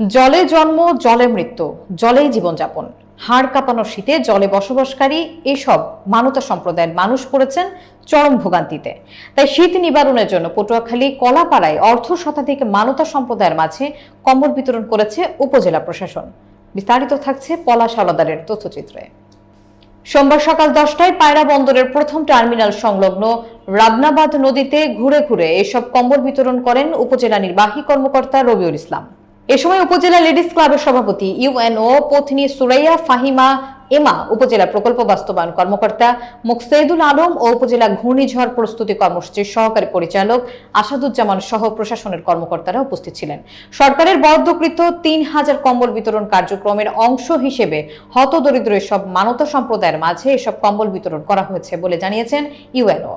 জলে জন্ম, জলে মৃত্যু, জলেই জীবনযাপন। হাড় কাঁপানো শীতে জলে বসবাসকারী এসব মানতা সম্প্রদায়ের মানুষ পড়েছেন চরম ভোগান্তিতে। তাই শীত নিবারণের জন্য পটুয়াখালী, কলাপাড়ায় অর্ধ শতাধিক মানতা সম্প্রদায়ের মাঝে কম্বল বিতরণ করেছে উপজেলা প্রশাসন। বিস্তারিত থাকছে পলাশ আলাদারের তথ্যচিত্রে। সোমবার সকাল দশটায় পায়রা বন্দরের প্রথম টার্মিনাল সংলগ্ন রাবনাবাদ নদীতে ঘুরে ঘুরে এসব কম্বল বিতরণ করেন উপজেলা নির্বাহী কর্মকর্তা রবিউল ইসলাম। এ সময় উপজেলা লেডিস ক্লাবের সভাপতি ইউএনও পত্নী সুরাইয়া ফাহিমা এমা উপজেলা প্রকল্প বাস্তবায়ন কর্মকর্তা মুকসেদুল আলম ও উপজেলা ঘূর্ণিঝড় প্রস্তুতি কর্মসূচির সহকারী পরিচালক আসাদুজ্জামান সহ প্রশাসনের কর্মকর্তারা উপস্থিত ছিলেন। সরকারের বরাদ্দকৃত তিন হাজার কম্বল বিতরণ কার্যক্রমের অংশ হিসেবে হতদরিদ্র এসব মানতা সম্প্রদায়ের মাঝে এসব কম্বল বিতরণ করা হয়েছে বলে জানিয়েছেন ইউএনও।